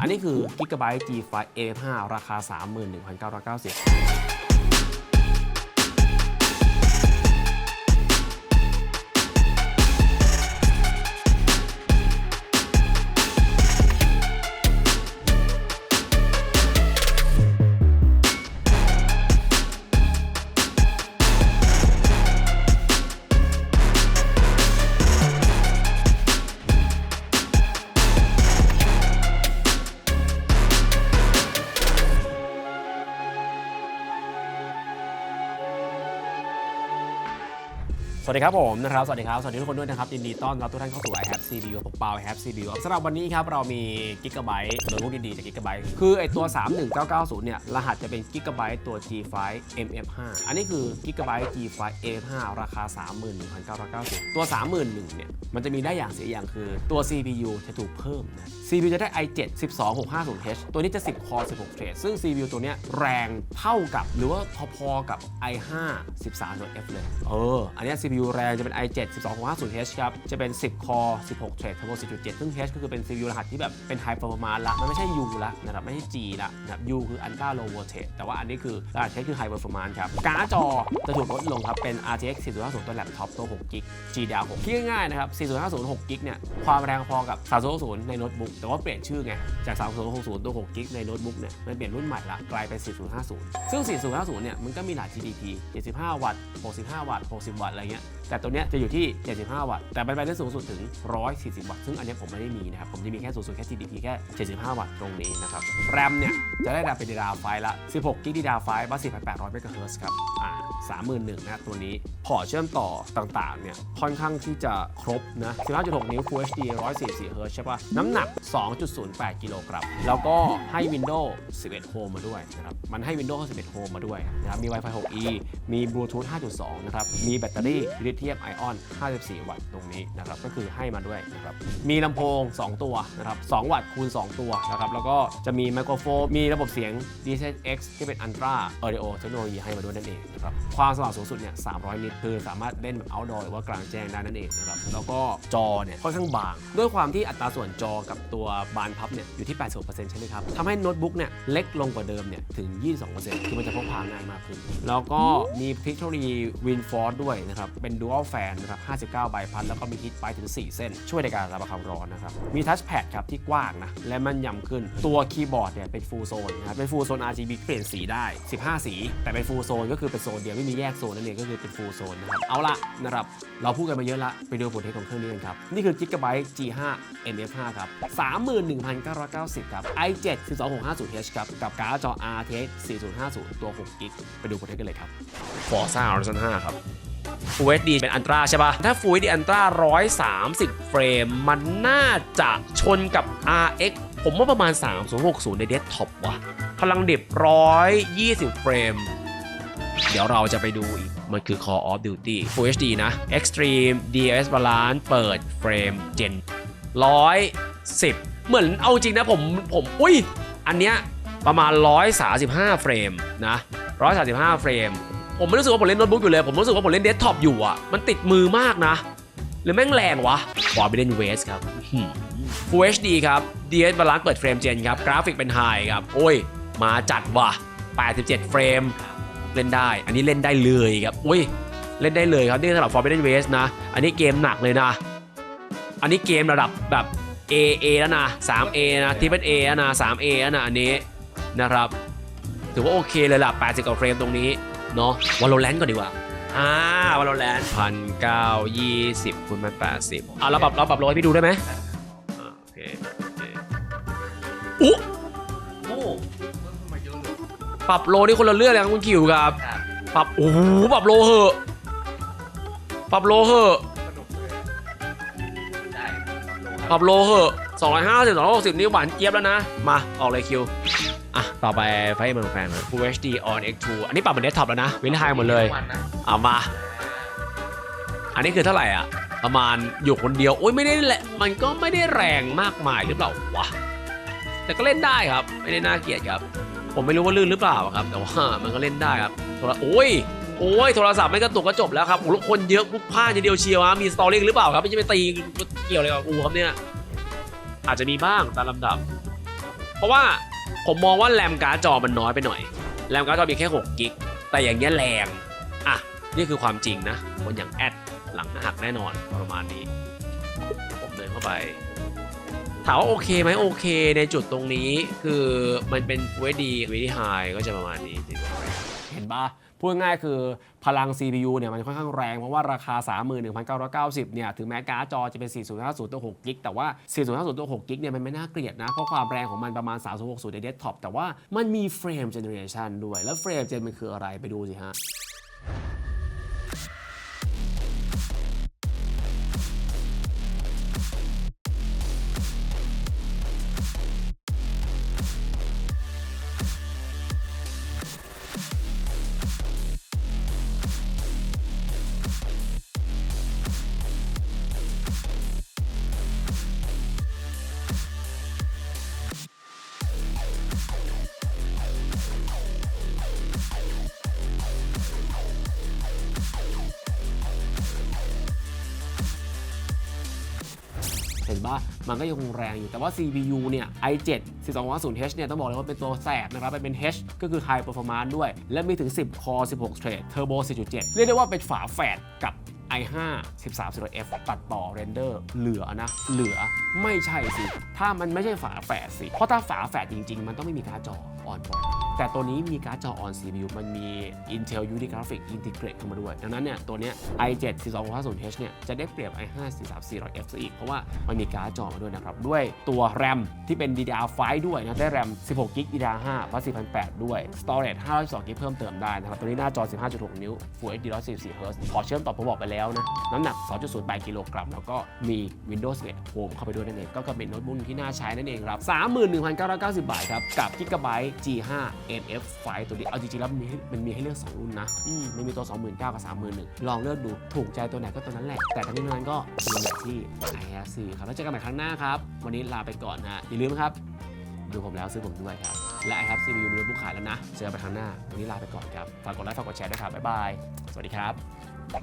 อันนี้คือ Gigabyte G5 A5 ราคา 31,990 วัสดีครับผมนะครับ สวัสดีครับ สวัสดีทุกคนด้วยนะครับยินดีต้อนรับทุกท่านเข้าสู่ i have CPU ผมเปา i have CPU สำหรับวันนี้ครับ เรามี Gigabyte โน้ตบุ๊กดีๆจาก Gigabyte คือไอตัว 31990 เนี่ย รหัสจะเป็น Gigabyte ตัว G5 MF5 อันนี้คือ Gigabyte G5 A5 ราคา 31,990 ตัว 31,000เนี่ย มันจะมีได้อย่างเสียอย่างคือตัว CPU จะถูกเพิ่มนะ CPU จะได้ i7 12650H ตัวนี้จะ 10 core 16 thread ซึ่ง CPU ตัวเนี้ยแรงเท่ากับหรือว่าพอๆกับ i5 13.f เลยเอออันนี้ย CPU แรงจะเป็น i7 12650H ครับ จะเป็น 10 core 16 thread turbo 4.7ซึ่ง H ก็คือเป็น CPU รหัสที่แบบเป็น high performance ละ มันไม่ใช่ U ละนะครับ ไม่ใช่ G ละนะครับ U คือ ultra low voltage แต่ว่าอันนี้คือรหัส H คือ high performance ครับ การ์ดจอจะถูกลดลงครับ เป็น RTX 4050ตัวแล็ปท็อปตัว6 g b GDDR6 คิดง่ายๆนะครับ4050 6 g b เนี่ย ความแรงพอกับ3060ในโน้ตบุ๊ก แต่ว่าเปลี่ยนชื่อไง จาก3060ตัว6 g b ในโน้ตบุ๊กเนี่ย มันเปลี่ยนรุ่นใหม่ละ กลายเป็น4050 ซึ่ง4050เนี่ย มันก็มีหลาย GDP 75 วัตต์65 วัตต์60 วัตต์อะไรเงี้ยแต่ตัวเนี้ยจะอยู่ที่ 75 วัตต์ แต่มันไปได้สูงสุดถึง 140 วัตต์ ซึ่งอันนี้ผมไม่ได้มีนะครับ ผมจะมีแค่สูงสุดแค่ TDP แค่ 75 วัตต์ตรงนี้นะครับ แรมเนี่ยจะได้ดับเป็น DDR5 ละ 16 g b DDR5 บัส4,800เมกะเฮิรตซ์ครับ อ่า 31,000นะตัวนี้พอร์ตเชื่อมต่อต่างๆเนี่ยค่อนข้างที่จะครบนะ15.6 นิ้ว Full HD 144 Hz ใช่ปะน้ำหนัก 2.08 กิโลกรัมแล้วก็ให้ Windows 11 Home มาด้วยนะครับมันให้ Windows 11 Home มาด้วยนะครับมี Wi-Fi 6E มี Bluetooth 5.2 นะครับ มีแบตเตอรี่ลิเธียมไอออน 54 วัตต์ตรงนี้นะครับก็คือให้มาด้วยนะครับมีลำโพง 2 ตัวนะครับ 2 วัตต์คูณ 2 ตัวนะครับแล้วก็จะมีไมโครโฟนมีระบบเสียง DCX ที่เป็น Ultra Audio เทคโนโลยีให้มาด้วยนั่นเองนะครับความสว่างสูงสุดเนี่ย 300 นิตคือสามารถเล่นแบบ outdoor หรือว่ากลางแจ้งได้นั่นเองนะครับ แล้วก็จอเนี่ยค่อนข้างบาง ด้วยความที่อัตราส่วนจอกับตัวบานพับเนี่ยอยู่ที่ 80%ใช่ไหมครับ ทำให้โน้ตบุ๊กเนี่ยเล็กลงกว่าเดิมเนี่ยถึง 22%คือมันจะพกพาง่ายมากขึ้น แล้วก็มีเทคโนโลยี WinForce ด้วยนะครับ เป็น Dual Fan นะครับ 59 ใบพัด แล้วก็มีฮิตไปถึง 4 เส้น ช่วยในการระบายความร้อนนะครับ มีทัชแพดครับที่กว้างนะ และมันย่ำขึ้น ตัวคีย์บอร์ดเนี่ยเป็น Full Zone นะครับ เป็น Full Zone RGB เปลี่ยนสีได้ 15 สี แต่เป็น Full Zone ก็คือเป็นโซนเดียวไม่มีแยกโซนนั่นเองก็คือเป็น Full Zone นะครับ เอาละนะครับ เราพูดกันมาเยอะละ ไปดูผลเทสของเครื่องนี้กันครับ นี่คือ Gigabyte G5 MF5 ครับ 31,990 ครับ i7 12650H ครับ กับการ์ดจอ RTX 4050 ตัว 6 g b ไปดูผลเทสกันเลยครับ Forza Horizon 5 ครับ Full HD เป็นอันตราใช่ปะถ้า Full HD อันตรา130 เฟรม มันน่าจะชนกับ RX ผมว่าประมาณ 3060 ในเดสก์ท็อปว่ะ พลังดิบ 120 เฟรม เดี๋ยวเราจะไปดูอีก มันคือ Call of Duty Full HD นะ Extreme DLS Balance เปิดเฟรม Gen 110 เหมือนเอาจริงนะผมผมอุ้ย อันเนี้ยประมาณ 135 เฟรมนะ 135 เฟรม ผมไม่รู้สึกว่าผมเล่นโน้ตบุ๊กอยู่เลย ผมรู้สึกว่าผมเล่นเดสก์ท็อปอยู่อะ มันติดมือมากนะ หรือแม่งแรงวะ Forbidden West ครับ Full HD ครับ DS Balance เปิดเฟรม Gen ครับ กราฟิกเป็นไฮครับ โอ้ย มาจัดว่ะ 87 เฟรม เล่นได้ อันนี้เล่นได้เลยครับอุ้ยเล่นได้เลยครับนี่สำหรับ Forbidden West นะ อันนี้เกมหนักเลยนะ อันนี้เกมระดับแบบ A A แล้วนะ 3A นะที่เป็น A แล้วนะ 3A แล้วนะอันนี้นะครับ ถือว่าโอเคเลยล่ะ 80กว่าเฟรมตรงนี้เนาะวอลโลแรนก่อนดีกว่าอ่าวอลโลแรนพันเก้ายี่สิบคูณพันแปดสิบอะเราปรับเราปรับโลให้พี่ดูได้ไหมอ่าโอเคโอเคอุ๊ ปรับโลนี่คนละเรื่องเลยครับคุณคิวครับ ครับปรับ โอ้โห ปรับโลเหอะ ปรับโลเหอะ สนุกเลยได้ปรับโลเหอะ250 260 นี่หวานเจี๊ยบแล้วนะ มา ออกเลยคิว อะ ต่อไปไฟเมืองแฟน Full HD on X2 อันนี้ปรับเป็นเดสก์ท็อปแล้วนะวินไฮหมดเลย วันนะเอามา อันนี้คือเท่าไหร่อะ ประมาณอยู่คนเดียว โอ้ยไม่ได้แหละ มันก็ไม่ได้แรงมากมายหรือเปล่าวะ แต่ก็เล่นได้ครับ ไม่ได้น่าเกลียดครับ ผมไม่รู้ว่าลื่นหรือเปล่าครับ แต่ว่ามันก็เล่นได้ครับโทรโอ้ยโอ้ยโทรศัพท์ไม่กระตุกก็จบแล้วครับโอ้โหคนเยอะปุ๊บพลาดทีเดียวเชียวฮะมีสตอรี่หรือเปล่าครับไม่ใช่ไปตีเกี่ยวอะไรกับกูครับเนี่ยอาจจะมีบ้างตามลำดับ เพราะว่าผมมองว่าแรมการ์ดจอมันน้อยไปหน่อย แรมการ์ดจอมีแค่6กิกแต่อย่างเงี้ยแรงอะนี่คือความจริงนะคนอย่างแอดหลังหักแน่นอนประมาณนี้ ผมเดินเข้าไปามว่าโอเคไหมโอเค ในจุดตรงนี้คือมันเป็น Full HD Very High ก็จะประมาณนี้เห็นปะพูดง่ายคือพลัง CPU เนี่ยมันค่อนข้างแรง เพราะว่าราคา 31,990 เนี่ย ถึงแม้การ์ดจอจะเป็น 4050 ตัว 6 กิก แต่ว่า 4050 ตัว 6 กิก เนี่ย มันไม่น่าเกลียดนะ เพราะความแรงของมันประมาณ 3060 ในเดสก์ท็อปแต่ว่ามันมีเฟรมเจเนเรชันด้วย แล้วเฟรมเจนมันคืออะไรไปดูสิฮะ นว่ามันก็ยังคงแรงอยู่ แต่ว่า CPU เนี่ย i7 1250H เนี่ยต้องบอกเลยว่าเป็นตัวแสบนะครับเป็น H ก็คือ High Performance ด้วย และมีถึง 10 Core 16 Thread Turbo 4.7 เรียกได้ว่าเป็นฝาแฝดกับ i5 13 0 f ตัดต่อเรนเดอร์เหลือนะ เหลือไม่ใช่สิ ถ้ามันไม่ใช่ฝาแฝดสิ เพราะถ้าฝาแฝดจริง ๆ มันต้องไม่มีการ์ดจอออนบอร์ดแต่ตัวนี้มีการ์ดจอ on CPU มันมี Intel UD Graphics Integrate เข้ามาด้วย ดังนั้นเนี่ย ตัวเนี้ย i7 12650H เนี่ย จะได้เปรียบ i5 13400F ซะอีก เพราะว่ามันมีการ์ดจอมาด้วยนะครับ ด้วยตัว RAM ที่เป็น DDR5 ด้วยนะ ได้ RAM 16 g b DDR5 พัส4008 ด้วย Storage 512 g b เพิ่มเติมได้นะครับ ตัวนี้หน้าจอ 15.6 นิ้ว Full HD 144 Hz พอเชื่อมต่อผมบอกไปแล้วนะน้ำหนัก 2.08กิโลกรัมแล้วก็มี Windows 11 Home เข้าไปด้วยนั่นเอง ก็เป็นโน้ตบุ๊กที่น่าใช้นั่นเองครับ 31,990 บาทครับ กับ Gigabyte G5 NF ไฟตัวนี้ เอาจริงๆแล้วมันมีให้มันมีให้เลือก 2 รุ่นนะอืมมันมีตัว 29,000กับ 31,000ลองเลือกดูถูกใจตัวไหนก็ตัวนั้นแหละ แต่ทั้งนี้ทั้งนั้นก็เป็นแบบที่ IFC ครับแล้วเจอกันใหม่ครั้งหน้าครับวันนี้ลาไปก่อนฮะอย่าลืมครับดูผมแล้วซื้อผมด้วยครับ และ i have CPU มีโน้ตบุ๊กขายแล้วนะ เจอกันไปครั้งหน้า วันนี้ลาไปก่อนครับ ฝากกดไลค์ ฝากกดแชร์ด้วยครับ บ๊ายบาย สวัสดีครับ Bye.